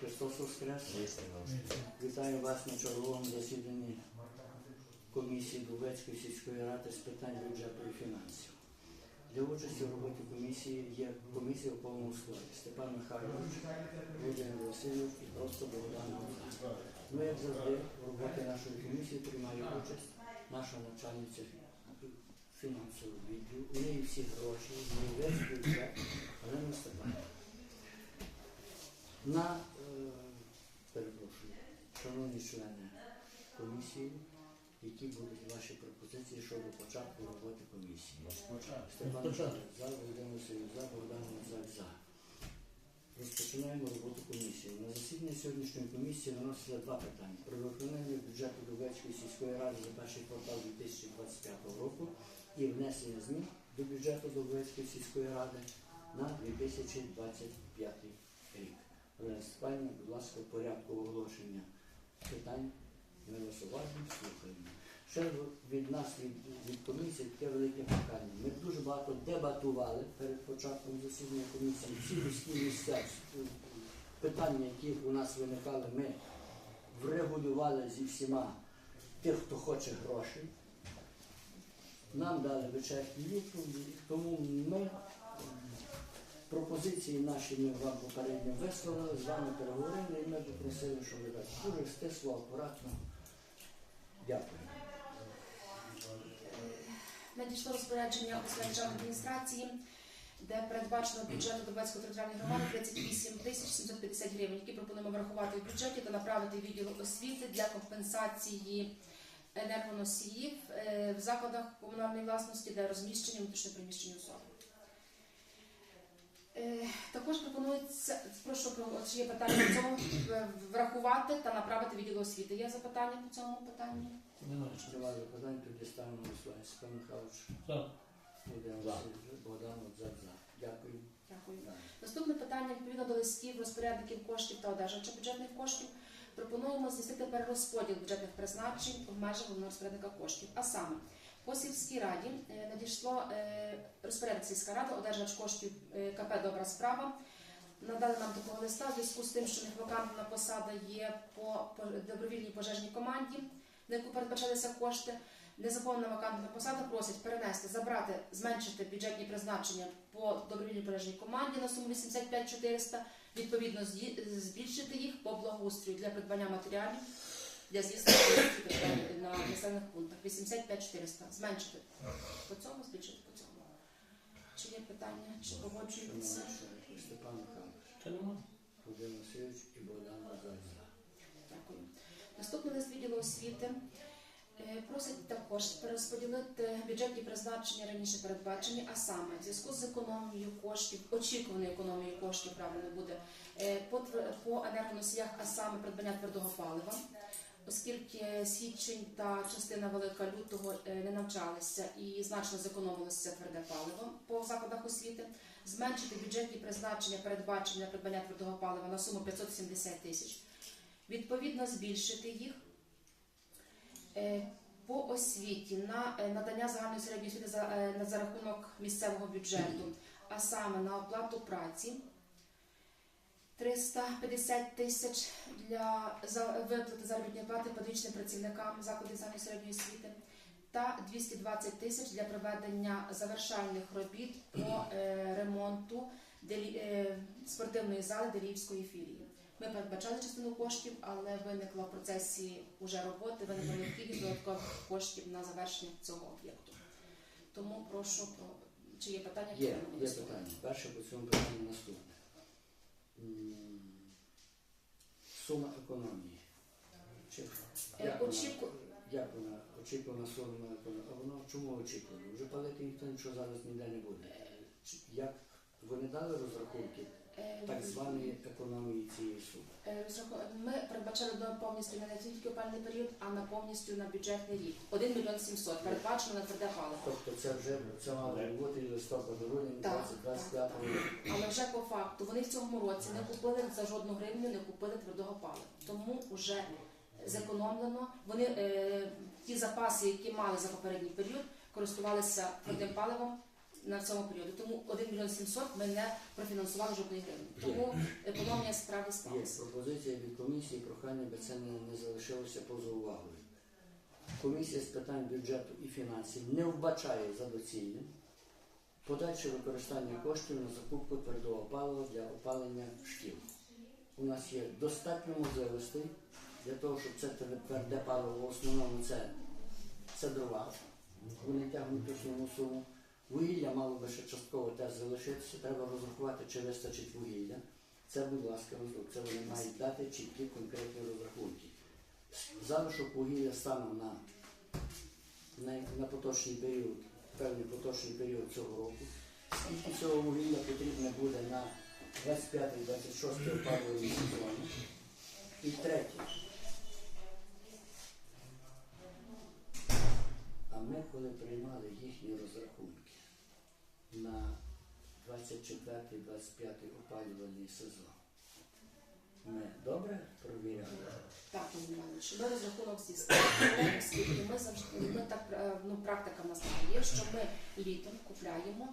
Христос Воскрес! Вітаю вас на черговому засіданні комісії Дубецької сільської ради з питань бюджету і фінансів. Для участі в роботі комісії є комісія у повному складі Степан Михайлович, Володимир Васильович і просто Богдан Гуза. Ну, як завжди, в роботі нашої комісії приймає участь наша начальниця фінансового відділу. У неї всі гроші, в неї весь бюджет, Олена Степанівна. На, шановні члени комісії, які будуть ваші пропозиції щодо початку роботи комісії. Степан за, Володимир Васильович за, Богдан Мазак за. Розпочинаємо роботу комісії. На засіданні сьогоднішньої комісії виносили два питання. Про виконання бюджету Дубецької сільської ради за перший квартал 2025 року і внесення змін до бюджету Дубецької сільської ради на 2025 рік. Степанівна, будь ласка, порядку оголошення питань. Ми вас уважно слухаємо. Ще від нас, від, від комісії, таке велике прохання. Ми дуже багато дебатували перед початком засідання комісії. Всі вузькі місця, питання, які у нас виникали, ми врегулювали зі всіма тих, хто хоче грошей. Нам дали вичерпні відповіді, тому ми пропозиції наші ми вам попередньо висловили, з вами переговорили і ми попросили, щоб ви так дуже стисло, акуратно. Дякую. Надійшло розпорядження обласної державної адміністрації, де передбачено бюджету Дубецької територіальної громади 38 тисяч 750 гривень, які пропонуємо врахувати в бюджеті та направити в відділ освіти для компенсації енергоносіїв е, в закладах комунальної власності, де розміщені внутрішньоприміщені особи. Е, Також пропонується, прошу про от є питання по цьому е, врахувати та направити в відділ освіти. Є запитання по цьому питанню? Немає. Тривали питання, тоді ставимо на голосування. Степан Михайлович, Так. Богдан за. Дякую. Дякую. Наступне питання відповідно до листів розпорядників коштів та одержувача бюджетних коштів. Пропонуємо здійснити перерозподіл бюджетних призначень в межах головного розпорядника коштів. А саме по сільській раді е, надійшло е, розпорядник сільська рада, одержувач коштів е, КП Добра справа. Надали нам такого листа в зв'язку з тим, що в вакантна посада є по добровільній пожежній команді, на яку передбачалися кошти. Незаповнена вакантна посада просять перенести, забрати, зменшити бюджетні призначення по добровільній пожежній команді на суму 85 400, відповідно збільшити їх по благоустрою для придбання матеріалів для підприємств на населених пунктах 85 400, зменшити по цьому, збільшити по цьому. Чи є питання, чи погоджуються? Шановні Степан Михайлович? Володимир Васильович і Богдан. Дякую. Наступний лист відділу освіти. Е, Просить також перерозподілити бюджетні призначення раніше передбачені, а саме в зв'язку з економією коштів, очікуваною економією коштів, правильно буде, е, по енергоносіях, а саме придбання твердого палива, оскільки січень та частина велика лютого е, не навчалися і значно зекономилося тверде паливо по закладах освіти, зменшити бюджетні призначення, передбачення придбання твердого палива на суму 570 тисяч відповідно збільшити їх е, по освіті на е, надання загальної середньої освіти за, за рахунок місцевого бюджету, а саме на оплату праці 350 тисяч для виплати заробітної плати педагогічним працівникам закладів загальної середньої освіти та 220 тисяч для проведення завершальних робіт по е, ремонту е, спортивної зали Деліївської філії. Ми передбачали частину коштів, але виникла в процесі уже роботи, виникла необхідність додаткових коштів на завершення цього об'єкту. Тому прошу про чи є питання Є, є питання. Перше по цьому питанню наступне. Сума економії. Е, як, вона, як вона очікувана сума економії? А воно чому очікувано? Вже палити ніхто нічого зараз ніде не буде. Чи- Як вони дали розрахунки Е, так званої економії цієї суми? е, Ми передбачали до повністю не тільки опальний період, а на повністю на бюджетний рік. 1 мільйон 700 передбачено на тверде паливо. Тобто це вже це мало бути і листопад, грудень Так, 2025 року. Але вже по факту вони в цьому році не купили за жодну гривню, не купили твердого палива. Тому вже зекономлено. Вони е, ті запаси, які мали за попередній період, користувалися твердим паливом на цьому періоді. Тому 1 мільйон 700 ми не профінансували жодної гривні. Тому економія справді Є пропозиція від комісії, прохання, би це не, не залишилося поза увагою. Комісія з питань бюджету і фінансів не вбачає за доцільним подальше використання коштів на закупку твердого палива для опалення шкіл. У нас є достатньо можливостей для того, щоб це тверде паливо в основному це, це дрова. Вони тягнуть основну суму. Вугілля мало би ще частково теж залишитися, треба розрахувати, чи вистачить вугілля. Це, будь ласка, розрахунок. Це вони мають дати чіткі конкретні розрахунки. Залишок вугілля станом на, на, на поточний період, певний поточний період цього року. Скільки цього вугілля потрібно буде на 25-26 опалювальний сезон. І третє. А ми, коли приймали їхні розрахунки на 24-25 опалювальний сезон, ми добре провіряли? Так, Іванович, ми розрахунок зі сторони, оскільки ми завжди ми так е, ну, практика в нас така є, що ми літом купляємо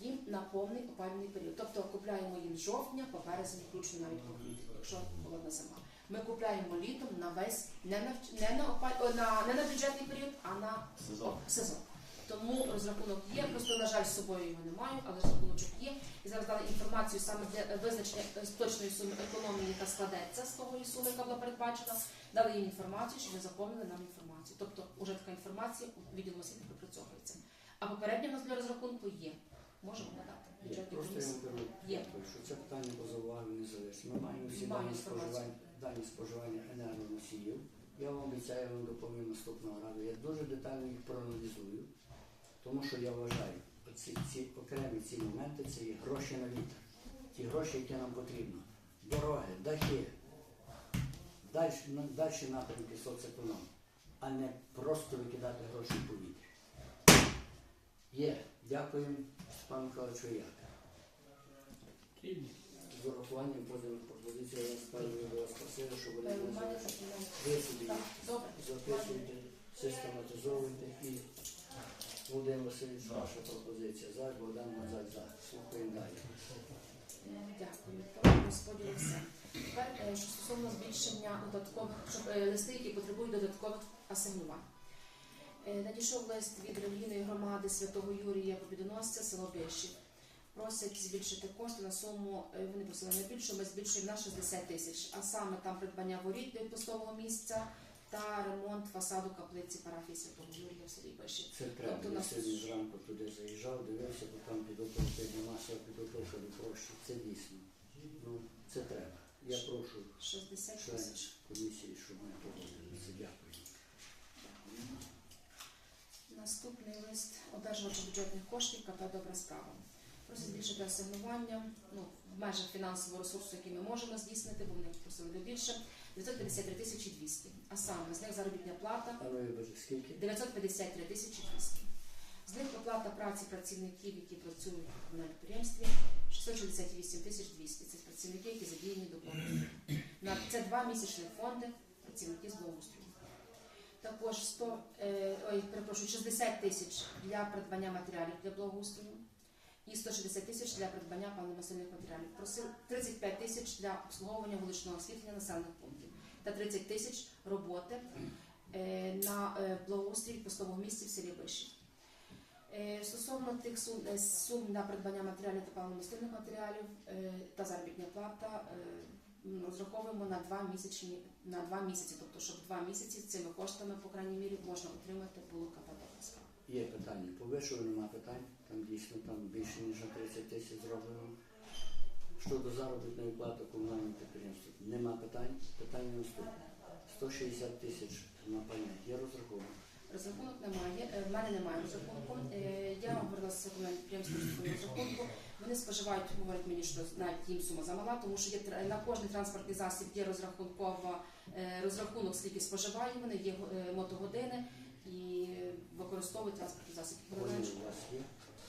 їм на повний опалювальний період. Тобто купляємо їм з жовтня по березень, включно навіть по квітень, якщо холодна зима. Ми купляємо літом на весь не на не на опаль... о, на не на бюджетний період, а на Сезон. сезон. Тому розрахунок є, просто на жаль, з собою його не маю, але розрахуночок є. І зараз дали інформацію саме для визначення е, точної суми економії, яка складеться з того суми, яка була передбачена. Дали їм інформацію, щоб ви заповнили нам інформацію. Тобто вже така інформація у відділу освіти пропрацьовується. А нас для розрахунку є. Можемо надати просто я вам Є. що це питання увагою не залишиться. Ми маємо всі Маю дані інформацію. споживання, дані споживання енергоносіїв. Я вам обіцяю, я вам доповім наступного разу. Я дуже детально їх проаналізую, тому що я вважаю, ці, ці окремі ці моменти це є гроші на вітер. Ті гроші, які нам потрібно. Дороги, дахи, далі, далі напрямки соцеконом, а не просто викидати гроші в повітря. Є. Дякуємо, Степан Михайловичу, як. З урахуванням поділу пропозиції я ставлю до вас просили, щоб вони у були мене за- такі немає. ви собі записуйте, систематизовуйте і Володимир Васильович, ваша пропозиція. За, Богдан Мазак, за. Слухаємо далі. Е, Дякую. Про розподіл. Тепер е, що стосовно збільшення додаткових щоб е, листи, які потребують додаткових асигнувань. Надійшов лист від релігійної громади Святого Юрія Побідоносця, село Бишів. Просять збільшити кошти на суму, вони просили не більше, ми збільшуємо на 60 тисяч, а саме там придбання воріт для відпустового місця та ремонт фасаду каплиці парафії Святого Юрія в селі Бишів. Це треба. Тобто Я нас- сьогодні зранку туди заїжджав, дивився, бо там підготовка нема, вся підготовка до прощі. Це дійсно. Ну, це треба. Я прошу 60 тисяч. членів комісії, щоб ми погодилися. Дякую. Наступний лист одержувача бюджетних коштів КП Добра справа. Просить збільшити асигнування ну, в межах фінансового ресурсу, який ми можемо здійснити, бо вони просили до більше 953 тисячі 200. А саме з них заробітна плата А ну, вибачте, скільки? 953 тисячі 200. З них оплата праці працівників, які працюють на підприємстві 668 тисяч 200. Це працівники, які задіяні до. На це два місячні фонди працівників з благоустрою. Також 100, е, ой, перепрошую, 60 тисяч для придбання матеріалів для благоустрою і 160 тисяч для придбання паливно-мастильних матеріалів. Просив 35 тисяч для обслуговування вуличного освітлення населених пунктів та 30 тисяч роботи е, на е, благоустрій постового місця в селі Бишів. Е, Стосовно тих сум, сум на придбання матеріалів та паливно-мастильних матеріалів та заробітна плата розраховуємо на два місячні на два місяці, тобто щоб два місяці цими коштами, по крайній мірі, можна отримати було КП «Доброска». Є питання. По вишиву нема питань. Там дійсно там більше ніж на 30 тисяч зроблено. Щодо заробітної плати комунального підприємства, нема питань. Питання наступне. 160 тисяч на паня. Є розрахунок. Розрахунок немає, е, в мене немає розрахунку. Е, Я говорила з комунальним підприємством розрахунку. Вони споживають, говорять мені, що навіть їм сума замала, тому що є на кожний транспортний засіб є розрахункова е, розрахунок, скільки споживає вони, є мотогодини і використовують транспортний засіб. Вони у вас є.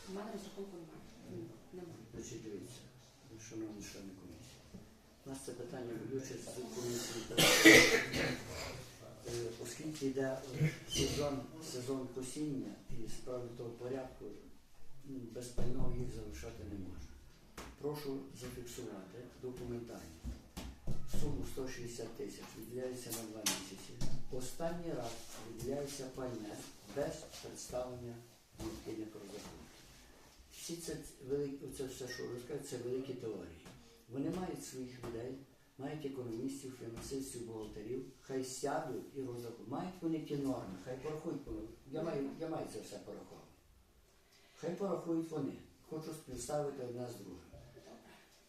У мене розрахунку немає. Ні, Немає. Значить, дивіться, шановні члени комісії. У нас це питання виключить з комісії. Е, Оскільки йде е, сезон, сезон косіння і справді того порядку, без пального їх залишати не можна. Прошу зафіксувати документально. Суму 160 тисяч виділяється на два місяці. Останній раз виділяється пальне без представлення необхідних розрахунків. Всі це оце все, що ви це великі теорії. Вони мають своїх людей, мають економістів, фінансистів, бухгалтерів, хай сядуть і розрахують. Мають вони ті норми, хай порахують. вони. Я маю, я маю це все порахувати. Хай порахують вони. Хочу співставити одне з другим.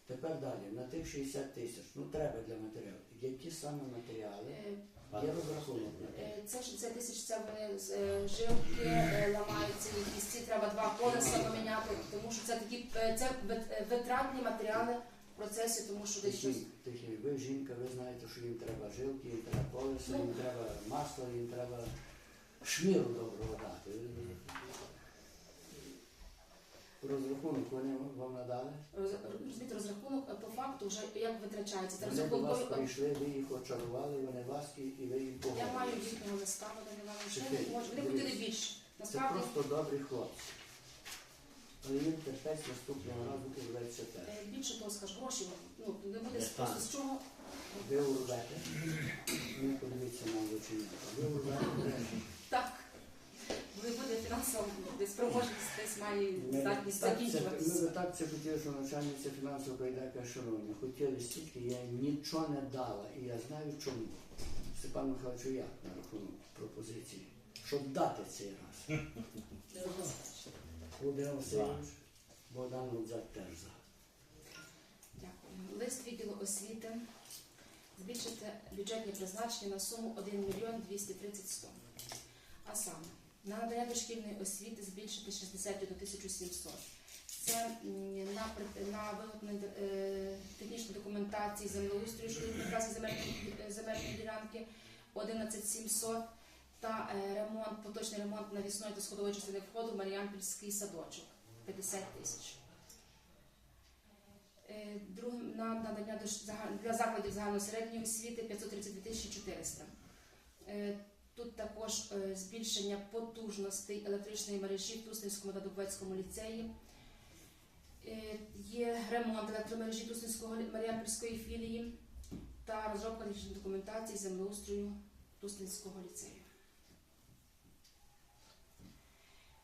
Тепер далі, на тих 60 тисяч, ну треба для матеріалу. Які саме матеріали? Е, Є розрахунок на те. Е, Це ж це тисяч це вони з е, жилки е, ламаються, якісь ці треба два колеса поміняти, тому що це такі е, це вит- витратні матеріали в процесі, тому що десь щось. Тихі, тихі, ви жінка, ви знаєте, що їм треба жилки, їм треба колеса, Ну. їм треба масло, їм треба шміру доброго дати. Розрахунок вони вам надали? Роз- Розумієте, розрахунок по факту вже як витрачається. Це Вони до вас розрахункові. прийшли, ви їх очарували, вони вас і, і ви їм Я маю їхнього листа, вони не мали ще Чекай, не можуть. Вони дивись. більше. Це Насправді просто добрі хлопці. Але їм терпець наступного разу урветься теж. е, більше того скажу, гроші ну не буде просто з чого. Ви урвете, не подивіться на оченята. Ви урвете. Не буде фінансово десь спроможність, десь має Ми здатність так це- Ми закінчуватися. так це хотіли, що начальниця фінансового прийде, каже, шановні, хотіли стільки, я нічого не дала, і я знаю чому. Степан Михайлович, як на рахунок пропозиції, щоб дати цей раз. Володимир Васильович, Богдан Лудзак теж за. Дякую. Лист відділу освіти. Збільшити бюджетні призначення на суму 1 мільйон 230 100. А саме, на надання дошкільної освіти збільшити 61 тисячу 700. Це на, на виготовлення технічної документації землеустрою шкільної земельної, е, земельної ділянки 11 700 та е, ремонт, поточний ремонт навісної та сходової частини входу в Маріампільський садочок 50 тисяч. Е, на надання для закладів загальносередньої освіти 532 тисячі 400. Тут також е, збільшення потужностей електричної мережі в Туснівському та Дубовецькому ліцеї. Е, Є ремонт електромережі Туснівського Маріампольської філії та розробка технічної документації землеустрою Туснівського ліцею.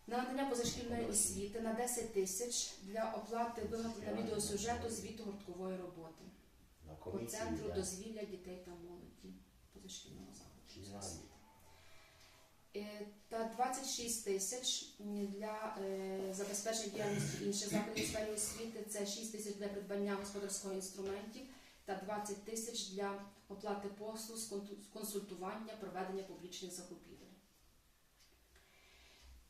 На надання позашкільної освіти на 10 тисяч для оплати виготовлення відеосюжету звіту гурткової роботи по центру дозвілля дітей та молоді позашкільного закладу. Е, Та 26 тисяч для е, забезпечення діяльності інших закладів сфері освіти. Це 6 тисяч для придбання господарського інструментів та 20 тисяч для оплати послуг з консультування, проведення публічних закупівель.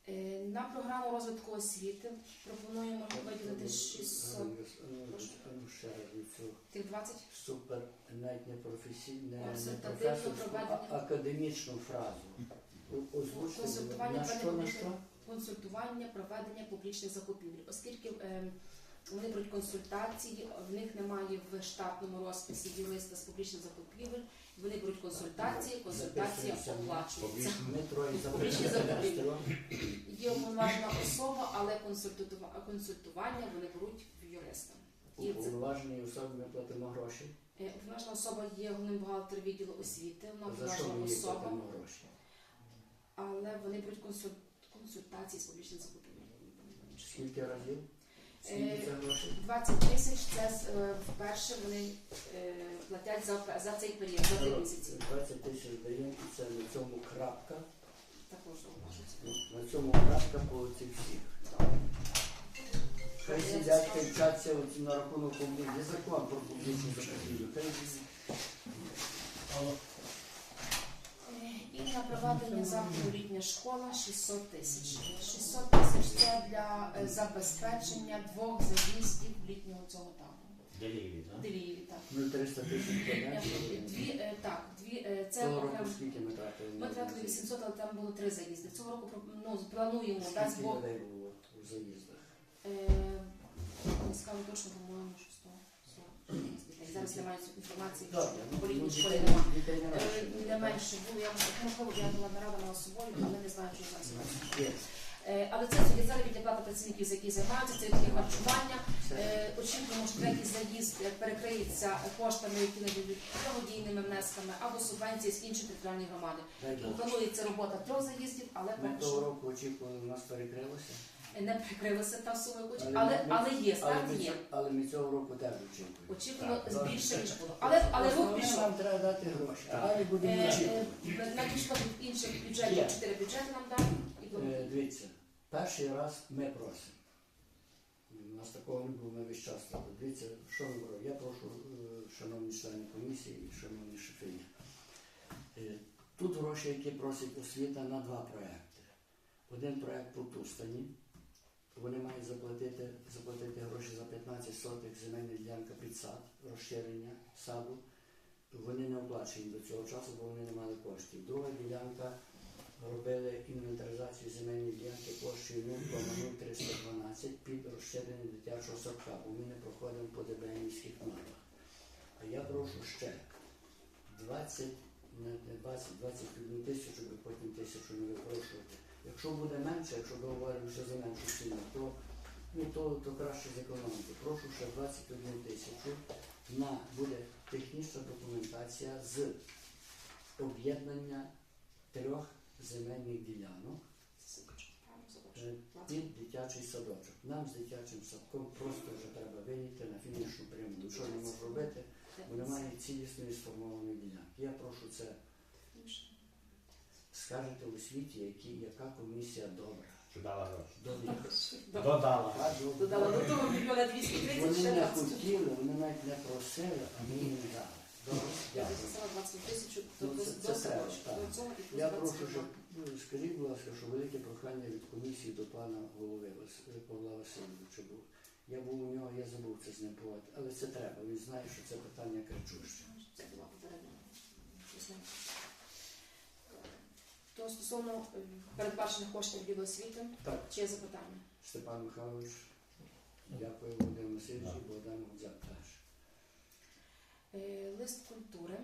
Е, На програму розвитку освіти пропонуємо виділити 600 Ану, ану, ще раз від тих 20 Супер, навіть не професійне, не професорську, а академічну фразу. О- Консультування на що, на що? консультування, проведення публічних закупівель, оскільки е, вони беруть консультації, в них немає в штатному розписі ділиста з публічних закупівель. Вони беруть консультації, консультація оплачується. Публічні закупівлі. Є уповноважена особа, але консультування вони беруть в юриста. І це Уповноваженій особі ми платимо гроші. е, уповноважена особа є головним бухгалтером відділу освіти, вона За що уповноважена ми їй особа, платимо гроші? Але вони беруть консуль- консультації з публічних закупівель. Скільки разів? Е, Скільки це грошей? 20 тисяч це е, вперше вони е, платять за, за цей період, за три місяці. 20 тисяч даємо, і це на цьому крапка. Також зауважується. Ну, На цьому крапка по цих всіх. Хай сидять, хай вчаться на рахунок публічних. Є закон про публічні закупівлі. Хай Е, І на проведення заходу літня школа 600 тисяч. 600 тисяч це для е, забезпечення двох заїздів літнього цього табору. Деліві, так? Деліїві, так. ну, 300 тисяч Е. Дві, е, так, дві, е, це Цього року окремо. скільки ми тратили? Ми тратили 800, але там було три заїзди. Цього року ну, плануємо, дасть Скільки Бог. людей було у заїздах? Е, Не скажу точно, по-моєму, що 100. 100 дітей. Зараз немає цієї інформації, Добре, що ну, по літній ну, школі немає. не Е, менше. Не менше було, я можливо, я була нарада мала з собою, але не знаю, що зараз. Е, Але це тоді заробітна плата працівників, з які займаються, це таке харчування. Е, Очікуємо, що третій заїзд е, перекриється коштами, які надають благодійними внесками або субвенції з інших територіальних громади. Планується робота трьох заїздів, але Ми того року очікували, у нас перекрилося. Не перекрилася та сума, яку Але але, є, Але старт ми, є. але ми цього року теж очікуємо. Очікуємо Так, більше, ніж було. Але, але рух пішов. Нам треба дати гроші, а далі будемо Е, очікувати. е, Надійшло від інших бюджетів, Є. чотири бюджети нам дали. І Е. Дивіться, перший раз ми просимо. У нас такого не було, ми весь час так. Дивіться, що ми робимо. Я прошу, е, шановні члени комісії і шановні шефині. Е, Тут гроші, які просить освіта на два проекти. Один проект по Тустані. Вони мають заплатити, заплатити гроші за 15 сотих земельна ділянка під сад, розширення саду. Вони не оплачені до цього часу, бо вони не мали коштів. Друга ділянка робили інвентаризацію земельної ділянки площею 0,0312 під розширення дитячого садка, бо ми не проходимо по ДБНівських нормах. А я прошу ще 20, не не 20, 21 тисячу, бо потім тисячу не випрошувати. Якщо буде менше, якщо договоримося за меншу ціну, то, ну, то, то краще зекономити. Прошу ще 21 тисячу на буде технічна документація з об'єднання трьох земельних ділянок е, під дитячий садочок. Нам з дитячим садком просто вже треба вийти на фінішну пряму. Що не можу робити, бо немає цілісної сформованої ділянки. Я прошу це скажете у світі, які, яка комісія добра. Чи дала гроші? Додала. Додала до того мільйона 230 Вони ще не хотіли, вони навіть не просили, а ми їм дали. Добре, Я дякую. записала 20 тисяч до, Ну, це- треба, так. Я прошу, щоб ну, скажіть, будь ласка, що велике прохання від комісії до пана голови Павла Васильовича був. Я був у нього, я забув це з ним поговорити, але це треба. Він знає, що це питання кричуще. Це була попередня. То стосовно е, передбачених коштів від освіти, Так, чи є запитання? Степан Михайлович, дякую Володимир Васильович і Богдан Гудзак теж. Е, Лист культури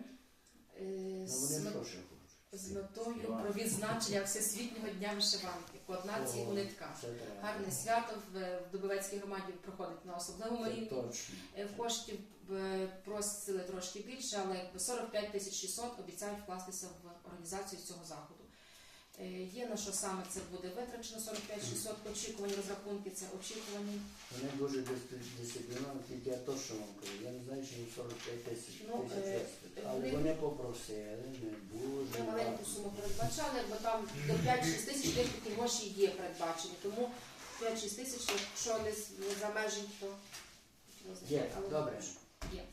е, з, вони мет- що ще хочуть? з метою про відзначення Всесвітнього дня вишиванки. коаднації у нитках. Це треба. Гарне свято в, в Дубовецькій громаді проходить на особливому Це рівні. точно. Е, В коштів е, просили трошки більше, але якби 45 тисяч 600 обіцяють вкластися в організацію цього заходу. Е, Є на що саме це буде витрачено 45 600 очікувані розрахунки, це очікувані. Вони дуже дис- дисципліновані, тільки я точно вам кажу. Я не знаю, чи їм 45 тисяч Ну, тисяч е. Але вони- попросили, не дуже. Ми маленьку суму передбачали, якби там до 5-6 тисяч десь такі гроші є передбачені. Тому 5-6 тисяч, якщо не за межі, то Є, але добре. Є,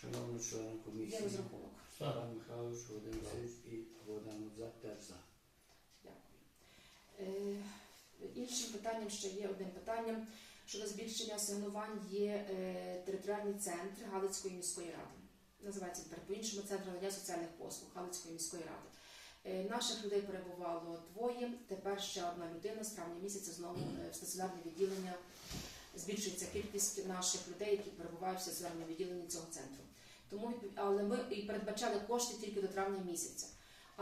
Шановні члени є розрахунок. Степан Михайлович, Володимир Васильович і Богдан Гудзак теж за. Е, Іншим питанням ще є одним питанням щодо збільшення асигнувань є е, територіальний центр Галицької міської ради. Називається тепер по-іншому центр надання соціальних послуг Галицької міської ради. Е, Наших людей перебувало двоє. Тепер ще одна людина з травня місяця знову в стаціонарне відділення. Збільшується кількість наших людей, які перебувають в стаціонарному відділенні цього центру. Тому але ми і передбачали кошти тільки до травня місяця.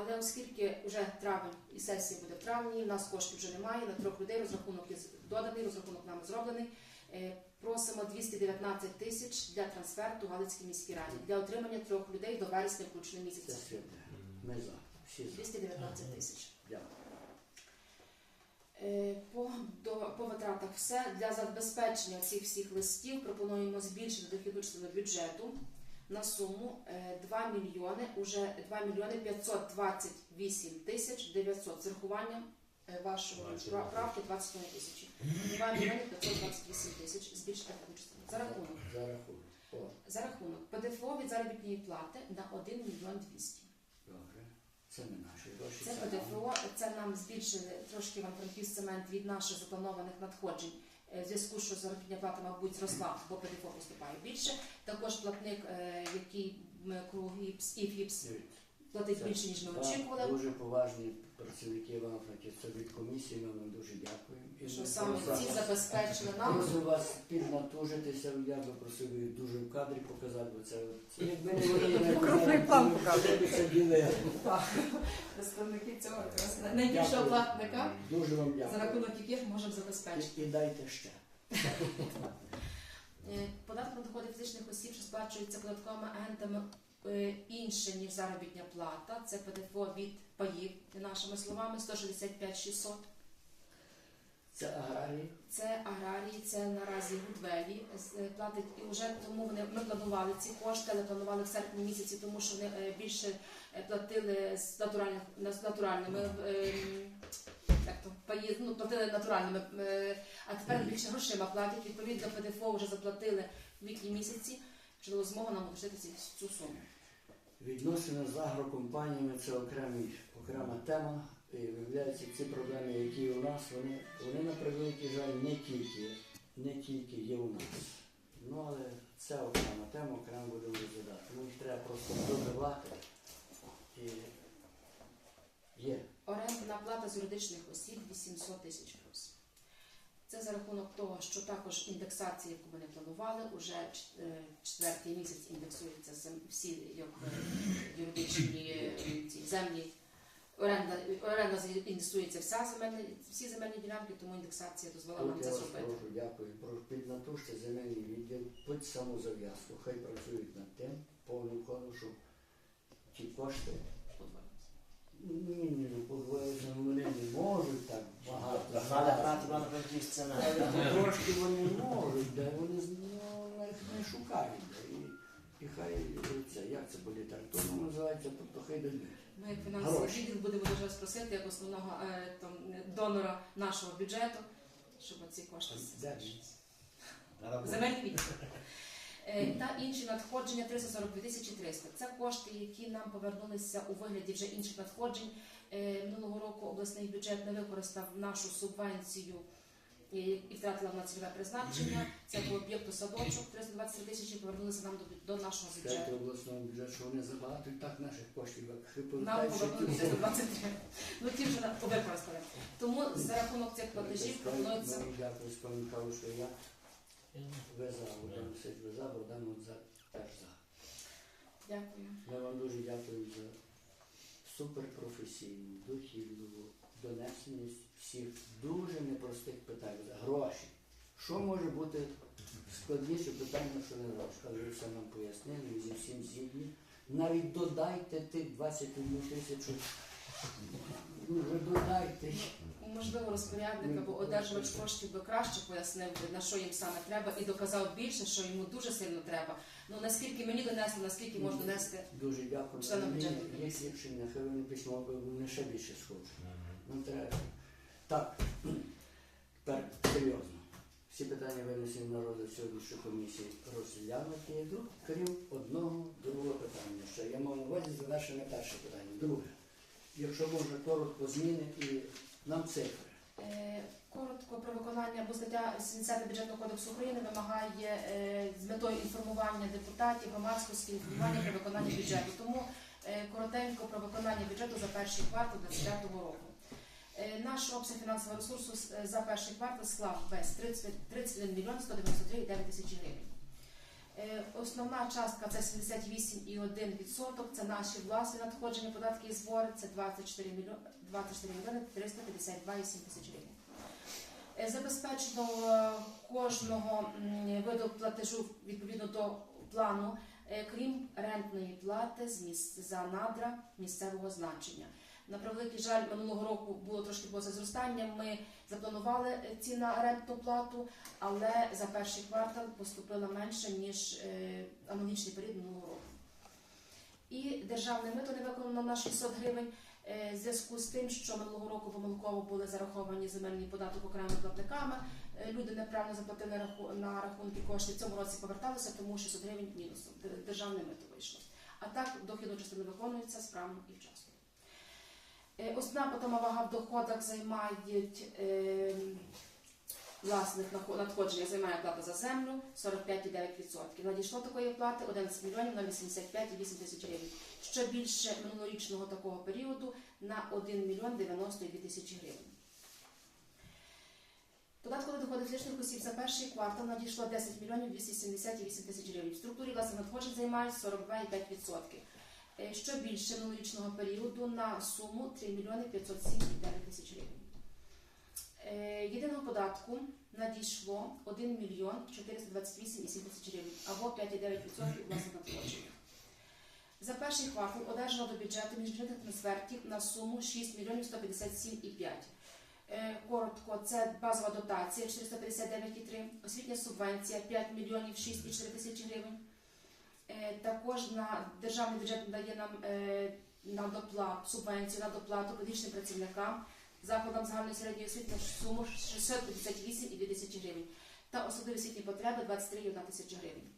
Але оскільки вже травень і сесія буде в травні, у нас коштів вже немає, на трьох людей розрахунок є доданий, розрахунок нами зроблений. Е, Просимо 219 тисяч для трансферту Галицькій міській раді для отримання трьох людей до вересня включно Це місяця. Ми за. Всі за. 219 тисяч. Дякую. Е, По, до, по витратах все. Для забезпечення цих всіх листів пропонуємо збільшити дохідну частину бюджету на суму е, 2 мільйони, уже 2 мільйони 528 тисяч 900 з урахуванням е, вашої правки 21 тисячі. 2 мільйони 528 тисяч збільшити дохідну. За рахунок. За рахунок. За рахунок ПДФО від заробітної плати на 1 мільйон 200. добре. Це не наші гроші. Це. ПДФО, це нам збільшили трошки вам франківський цемент від наших запланованих надходжень. В зв'язку, що заробітня плата, мабуть, зросла, бо ПДФО поступає більше. Також платник, е, який м, КРУ ГІПС і платить більше, ніж ми очікували. Дуже поважні працівники Івано-Франківська від комісії, ми вам дуже дякуємо. І Що саме ці забезпечили нам. Просимо вас піднатужитися, я би просив дуже в кадрі показати, бо це, це якби не вони, не Крупний план показує. це діли. Представники цього якраз найбільшого Дякую. платника, Дуже вам за дякую. рахунок яких можемо забезпечити. І, і дайте ще. Е, Податок на доходи фізичних осіб, що сплачується податковими агентами е, інше, ніж заробітня плата. Це ПДФО від паїв, нашими словами, 165 600. Це аграрії. Це аграрії, це наразі Гудвелі е, платить і вже тому вони ми планували ці кошти, але планували в серпні місяці, тому що вони е, більше е, платили з натуральних з натуральними е, то ну платили натуральними, а тепер більше грошима платять. Відповідно, ПДФО вже заплатили в квітні місяці. Чи дало змогу нам ці- цю суму? Відносини з агрокомпаніями це окремий, окрема тема. І виявляється, ці проблеми, які у нас, вони, вони на превеликий жаль не тільки, не тільки є у нас. Ну, але це окрема тема, окремо будемо розглядати. Тому їх треба просто добивати. І є. Орендна плата з юридичних осіб 800 тисяч плюс. Це за рахунок того, що також індексація, яку ми не планували, уже е, четвертий місяць індексуються всі е, юридичні землі. Оренда, оренда з- індексується вся земельна, всі земельні ділянки, тому індексація дозволила нам це зробити. прошу, дякую. Прошу піднатужте земельний відділ, путь саму зав'язку. Хай працюють над тим, повним ходом, щоб ті кошти ні, ні, ну подвоїти вони не можуть так багато. Треба грати в Івано-Франківськ це трошки вони можуть, де вони ну, не, не шукають. І, і хай е, це, як це буде літературно називається, тобто хай дадуть. Ми як фінансовий Гроші. відділ будемо дуже просити як основного е, там, донора нашого бюджету, щоб ці кошти відділ. Е, Та інші надходження 342 тисячі 300. Це кошти, які нам повернулися у вигляді вже інших надходжень. Е, Минулого року обласний бюджет не використав нашу субвенцію і і втратила вона цільове призначення. Це по об'єкту садочок 323 тисячі повернулися нам до, до нашого бюджету. обласному бюджету, що вони забагато і так наших коштів, Нам повертають, що повернули ті 323. Ну ті вже використали. Тому за рахунок цих платежів пропонується. Ми дякую Михайлу, що я ви за, Богдан Васильович, ви за, Богдан от за, теж за. Дякую. Ми вам дуже дякуємо за суперпрофесійну, дохідну, донесеність всіх дуже непростих питань. Гроші. Що може бути складніше питання, що не гроші? Але ви все нам пояснили, ви зі всім згідні. Навіть додайте тих 21 тисячу. Ну, вже додайте. Можливо, розпорядник або одержувач коштів би краще пояснив, на що їм саме треба, і доказав більше, що йому дуже сильно треба. Ну наскільки мені донесли, наскільки можна донести. Дуже дякую. Членам Є рішення, хай вони письмо, бо вони ще більше схожі. Ну, треба. Так, тепер серйозно. Всі питання винесені на розгляд сьогоднішньої комісії розглянуті, крім одного другого питання. Ще я мав на увазі завершене перше питання. Друге. Якщо можна коротко зміни і нам цифри. Е, Коротко про виконання, бо стаття 70 бюджетного кодексу України вимагає е, з метою інформування депутатів, громадськості, інформування про виконання бюджету. Тому е, коротенько про виконання бюджету за перший квартал 2025 року. Е, Наш обсяг фінансового ресурсу е, за перший квартал склав весь 31 мільйон 193,9 тисячі гривень. Е, Основна частка це 78,1%, це наші власні надходження, податки і збори, це 24 мільйони 24 мільйони 352,7 тисяч гривень. Забезпечено кожного виду платежу відповідно до плану, крім рентної плати за надра місцевого значення. На превеликий жаль, минулого року було трошки було це зростання. Ми запланували е, ці на рентну плату, але за перший квартал поступило менше ніж е, аналогічний період минулого року. І державне мито не виконано на 600 гривень. Е, В зв'язку з тим, що минулого року помилково були зараховані земельні податок окремими платниками, люди неправильно заплатили на рахунки кошти. Цьому році поверталися, тому 600 гривень мінусом. Державне мито вийшло. А так дохідна частина виконується справно і вчасно. Основна потома вага в доходах займають е, власних надходження займає плата за землю 45,9%. Надійшло такої плати 11 мільйонів на 85,8 тисяч гривень. Що більше минулорічного такого періоду на 1 мільйон 92 тисячі гривень. Податкові доходи фізичних осіб за перший квартал надійшло 10 мільйонів 278 тисяч гривень. В структурі власних надходжень займають 42,5%. Е, Що більше минулорічного періоду на суму 3 мільйони 507,9 тисяч гривень. Е, Єдиного податку надійшло 1 мільйон 428,7 тисяч гривень або 5,9% власних надходжень. За перший квартал одержано до бюджету міжбюджетних трансфертів на суму 6 мільйонів 157,5. Е, Коротко, це базова дотація 459,3, освітня субвенція 5 мільйонів 6,4 тисячі гривень. Е, Також на державний бюджет надає нам е, на доплату, субвенцію на доплату педагогічним працівникам закладам загальної середньої освіти на суму 658,2 тисячі гривень та особливі освітні потреби 23,1 тисяча гривень.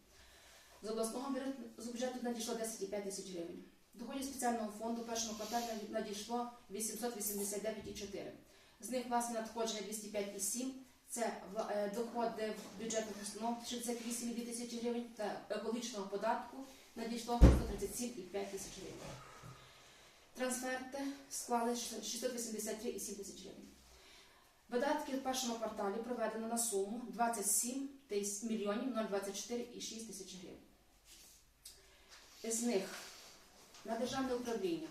З обласного бюджету надійшло 10,5 тисяч гривень. Доходів спеціального фонду першого кварталу надійшло 889,4. З них власне надходження 205,7, це е, доходи в бюджетних установ 68,2 тисячі гривень та екологічного податку надійшло 137,5 тисяч гривень. Трансферти склали 683,7 тисяч гривень. Видатки в першому кварталі проведено на суму 27 мільйонів 024,6 тисяч гривень. З них на державне управління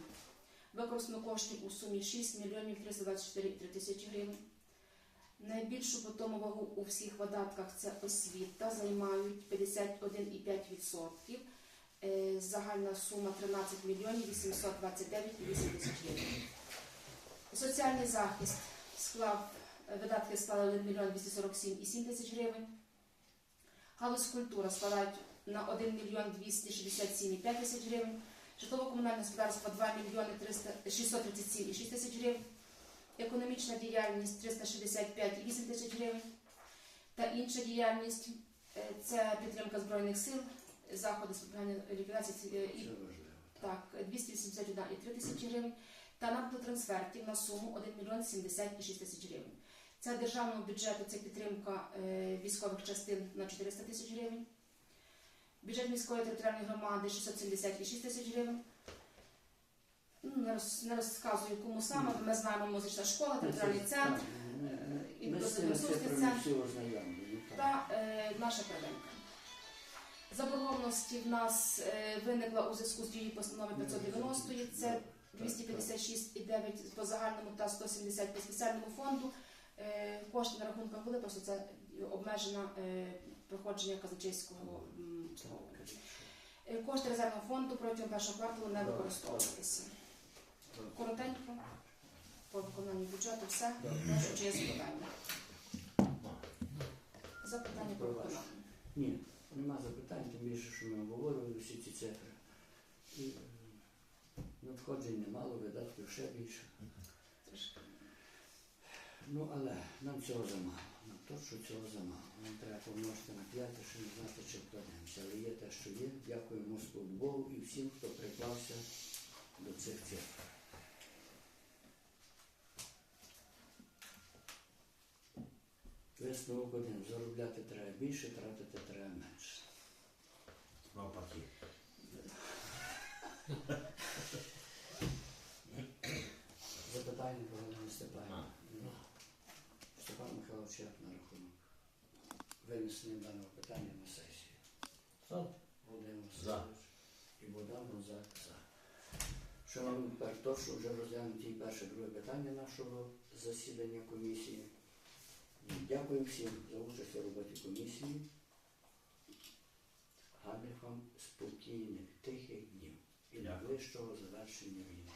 використано коштів у сумі 6 мільйонів 324,3 тисячі гривень. Найбільшу по тому вагу у всіх видатках це освіта, займають 51,5%. Е, Загальна сума 13 мільйонів 829,8 тисяч гривень. Соціальний захист склав е, видатки склали 1 мільйон 247,7 тисяч гривень. Галузь культура складають на 1 мільйон 267,5 тисяч гривень. Житлово-комунальне господарство 2 мільйони 300 637,6 тисяч гривень. Економічна діяльність 365,8 тисяч гривень. Та інша діяльність е, це підтримка Збройних сил, заходи з ліквідації е, і так, 281,3 тисячі гривень та надто трансфертів на суму 1 мільйон 76 тисяч гривень. Це державного бюджету, це підтримка е, військових частин на 400 тисяч гривень. Бюджет міської територіальної громади 676 тисяч гривень. Ну, Не, роз, не розказую кому саме, ми знаємо музична школа, територіальний центр і Ми з цим ресурсний цифрами центр. ну, та е, наша первинка. Заборгованості в нас е, виникла у зв'язку з дією постанови 590, це 256,9 по загальному та 170 по спеціальному фонду. Е, Кошти на рахунках були, просто це обмежено е, проходження казначейського. Е, Кошти резервного фонду протягом першого кварталу не використовувалися. Коротенько, по виконанню бюджету все. Прошу, чи є запитання? Запитання по виконанню. Ні, нема запитань, тим більше, що ми обговорювали всі ці цифри. І е, надходжень немало, видатків ще більше. Трошки. Ну, але нам цього замало. Нам точно цього замало. Нам треба помножити на п'яте, щоб не знати, чи вкладемося. Але є те, що є. Дякуємо Господу Богу і всім, хто приклався до цих цифр. Висновок один. Заробляти треба більше, тратити треба менше. Навпаки. Запитання Галини Степанівни. Ну, Степан Михайлович, як на рахунок винесення даного питання на сесію. Володимир. Васильович і Богдан Гонзак за. Шановні, тепер точно вже розглянуті перше, друге питання нашого засідання комісії. Дякую всім за участь у роботі комісії. Гарних вам спокійних, тихих днів і найближчого завершення війни.